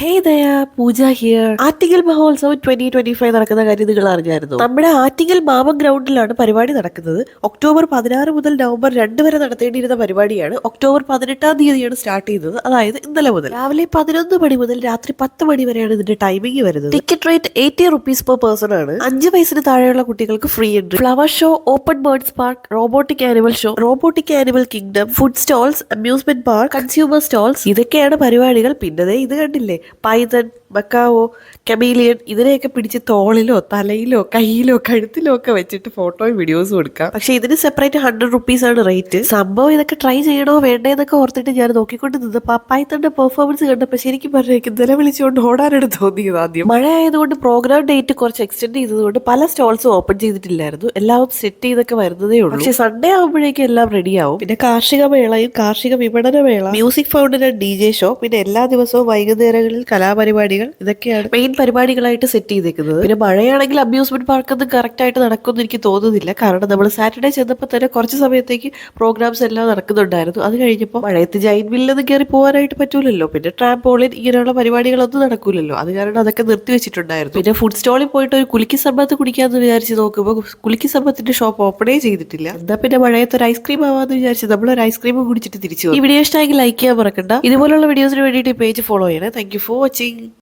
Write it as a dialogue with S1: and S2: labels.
S1: ഹേ ദയ പൂജ ഹിയർ ആറ്റിങ്ങൽ മഹോത്സവം twenty twenty five നടക്കുന്ന കാര്യം നിങ്ങൾ അറിഞ്ഞായിരുന്നു? നമ്മുടെ ആറ്റിങ്ങൽ മാമ ഗ്രൗണ്ടിലാണ് പരിപാടി നടക്കുന്നത്. ഒക്ടോബർ പതിനാറ് മുതൽ നവംബർ രണ്ട് വരെ നടത്തേണ്ടിയിരുന്ന പരിപാടിയാണ്. ഒക്ടോബർ പതിനെട്ടാം തീയതിയാണ് സ്റ്റാർട്ട് ചെയ്തത്. അതായത് ഇന്നലെ മുതൽ. രാവിലെ പതിനൊന്ന് മണി മുതൽ രാത്രി പത്ത് മണി വരെയാണ് ഇതിന്റെ ടൈമിംഗ് വരുന്നത്. Ticket rate eighty rupees per person ആണ്. അഞ്ച് വയസ്സിന് താഴെയുള്ള കുട്ടികൾക്ക് free entry flower show open birds park robotic animal show robotic animal kingdom food stalls amusement park consumer stalls ഇതൊക്കെയാണ് പരിപാടികൾ. പിന്നെ ഇത് കണ്ടില്ലേ? പൈതൺ ബക്കാവോ കബീലിയൻ ഇതിനെയൊക്കെ പിടിച്ച് തോളിലോ തലയിലോ കയ്യിലോ കഴുത്തിലോ ഒക്കെ വെച്ചിട്ട് ഫോട്ടോയും വീഡിയോസും എടുക്കാം. പക്ഷെ ഇതിന് സെപ്പറേറ്റ് ഹൺഡ്രഡ് റുപ്പീസ് ആണ് റേറ്റ് സംഭവം ഇതൊക്കെ ട്രൈ ചെയ്യണോ വേണ്ടേ എന്നൊക്കെ ഓർത്തിട്ട് ഞാൻ നോക്കിക്കൊണ്ട് നിന്നപ്പോൾ പൈത്തന്റെ പെർഫോമൻസ് കണ്ടപ്പോൾ ശരിക്കും പറഞ്ഞേക്കും നില വിളിച്ചുകൊണ്ട് ഓടാനാണ് തോന്നിയത് ആദ്യം. മഴ ആയതുകൊണ്ട് പ്രോഗ്രാം ഡേറ്റ് കുറച്ച് എക്സ്റ്റെൻഡ് ചെയ്തതുകൊണ്ട് പല സ്റ്റോൾസും ഓപ്പൺ ചെയ്തിട്ടില്ലായിരുന്നു. എല്ലാം സെറ്റ് ചെയ്തൊക്കെ വരുന്നതേ ഉള്ളൂ. പക്ഷെ സൺഡേ ആകുമ്പോഴേക്കും എല്ലാം റെഡിയാവും പിന്നെ കാർഷിക മേളയും കാർഷിക വിപണന മേള. Music fountain and D J show പിന്നെ എല്ലാ ദിവസവും വൈകുന്നേരങ്ങളിൽ കലാപരിപാടികൾ ഇതൊക്കെയാണ്. മെയിൻ പരിപാടികളായിട്ട് സെറ്റ് ചെയ്തേക്കുന്നത്. പിന്നെ മഴയാണെങ്കിൽ അമ്യൂസ്മെന്റ് പാർക്ക് ഒന്നും കറക്റ്റ് ആയിട്ട് നടക്കുമെന്ന് എനിക്ക് തോന്നുന്നില്ല. കാരണം നമ്മൾ സാറ്റർഡേ ചെന്നപ്പോൾ തന്നെ കുറച്ച് സമയത്തേക്ക് പ്രോഗ്രാംസ് എല്ലാം നടക്കുന്നുണ്ടായിരുന്നു. അത് കഴിഞ്ഞപ്പോൾ മഴയത്ത് ജൈൻ വില്ലൊന്നും കയറി പോകാനായിട്ട് പറ്റൂലല്ലോ. പിന്നെ ട്രാമ്പോളിൻ ഇങ്ങനെയുള്ള പരിപാടികളൊന്നും നടക്കൂലല്ലോ. അത് കാരണം അതൊക്കെ നിർത്തി വെച്ചിട്ടുണ്ടായിരുന്നു. പിന്നെ ഫുഡ് സ്റ്റോളിൽ പോയിട്ട് ഒരു കുലുക്കി സമ്പത്ത് കുടിക്കാന്ന് വിചാരിച്ച് നോക്കുമ്പോൾ കുലുക്കി സമ്പത്തിന്റെ ഷോപ്പ് ഓപ്പണേ ചെയ്തിട്ടില്ല. എന്നാ പിന്നെ മഴയത്ത് ഒരു ഐസ്ക്രീം ആവാന്ന് വിചാരിച്ച് നമ്മൾ ഒരു ഐസ്ക്രീം കുടിച്ചിട്ട് തിരിച്ചു. ഈ വീഡിയോ ഇഷ്ടമെങ്കിൽ ലൈക്ക് ചെയ്യാൻ മറക്കണ്ട. ഇതുപോലുള്ള വീഡിയോസിന് വേണ്ടിയിട്ട് പേജ് ഫോളോ ചെയ്യണേ. Thank you 铂金